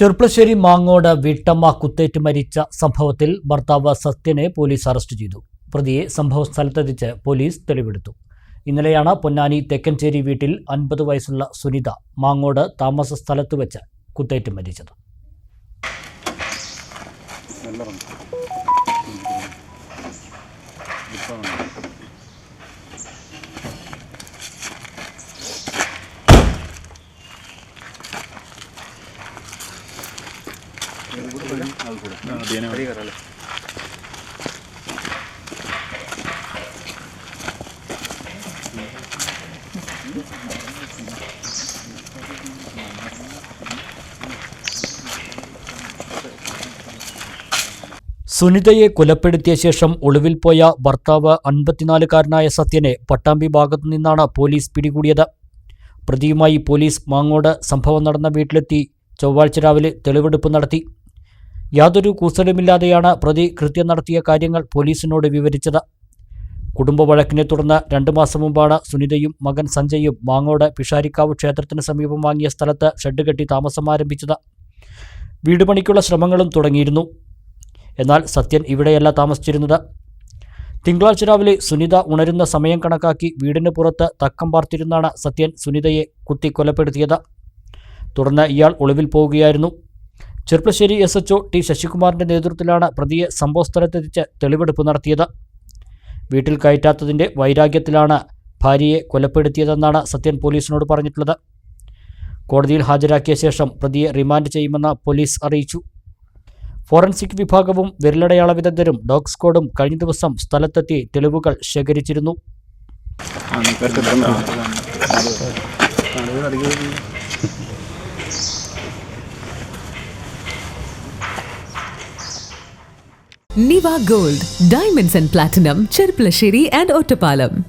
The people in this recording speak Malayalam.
ചെർപ്പളശ്ശേരി മാങ്ങോട് വീട്ടമ്മ കുത്തേറ്റ് മരിച്ച സംഭവത്തിൽ ഭർത്താവ് സത്യനെ പോലീസ് അറസ്റ്റ് ചെയ്തു. പ്രതിയെ സംഭവ സ്ഥലത്തെത്തിച്ച് പോലീസ് തെളിവെടുത്തു. ഇന്നലെയാണ് പൊന്നാനി തെക്കഞ്ചേരി വീട്ടിൽ അൻപത് വയസ്സുള്ള സുനിത മാങ്ങോട് താമസ സ്ഥലത്ത് വെച്ച് കുത്തേറ്റ് മരിച്ചത്. സുനിതയെ കൊലപ്പെടുത്തിയ ശേഷം ഒളിവിൽ പോയ ഭർത്താവ് അൻപത്തിനാലുകാരനായ സത്യനെ പട്ടാമ്പി ഭാഗത്തു നിന്നാണ് പോലീസ് പിടികൂടിയത്. പ്രതിയുമായി പോലീസ് മാങ്ങോട് സംഭവം നടന്ന വീട്ടിലെത്തി. ചൊവ്വാഴ്ച രാവിലെ തെളിവെടുപ്പ് നടത്തി. യാതൊരു കൂസലുമില്ലാതെയാണ് പ്രതി കൃത്യം നടത്തിയ കാര്യങ്ങൾ പോലീസിനോട് വിവരിച്ചത്. കുടുംബ വഴക്കിനെ തുടർന്ന് രണ്ടു മാസം മുമ്പാണ് സുനിതയും മകൻ സഞ്ജയും മാങ്ങോട് പിഷാരിക്കാവ് ക്ഷേത്രത്തിന് സമീപം വാങ്ങിയ സ്ഥലത്ത് ഷെഡ് കെട്ടി താമസം ആരംഭിച്ചത്. വീട് പണിക്കുള്ള ശ്രമങ്ങളും തുടങ്ങിയിരുന്നു. എന്നാൽ സത്യൻ ഇവിടെയല്ല താമസിച്ചിരുന്നത്. തിങ്കളാഴ്ച രാവിലെ സുനിത ഉണരുന്ന സമയം കണക്കാക്കി വീടിന് പുറത്ത് തക്കം പാർത്തിരുന്നാണ് സത്യൻ സുനിതയെ കുത്തി കൊലപ്പെടുത്തിയത് തുടർന്ന് ഇയാൾ ഒളിവിൽ പോവുകയായിരുന്നു. ചെർപ്പശ്ശേരി എസ് എച്ച് ടി ശശികുമാറിന്റെ നേതൃത്വത്തിലാണ് പ്രതിയെ സംഭവസ്ഥലത്തെത്തിച്ച് തെളിവെടുപ്പ് നടത്തിയത്. വീട്ടിൽ കയറ്റാത്തതിന്റെ വൈരാഗ്യത്തിലാണ് ഭാര്യയെ കൊലപ്പെടുത്തിയതെന്നാണ് സത്യൻ പോലീസിനോട് പറഞ്ഞിട്ടുള്ളത്. കോടതിയിൽ ഹാജരാക്കിയ ശേഷം പ്രതിയെ റിമാൻഡ് ചെയ്യുമെന്ന് പോലീസ് അറിയിച്ചു. ഫോറൻസിക് വിഭാഗവും വിരലടയാള വിദഗ്ധരും ഡോഗ് സ്ക്വാഡും കഴിഞ്ഞ ദിവസം സ്ഥലത്തെത്തി തെളിവുകൾ ശേഖരിച്ചിരുന്നു. Niva Gold, Diamonds and Platinum, Chirplashiri and Ottapalam.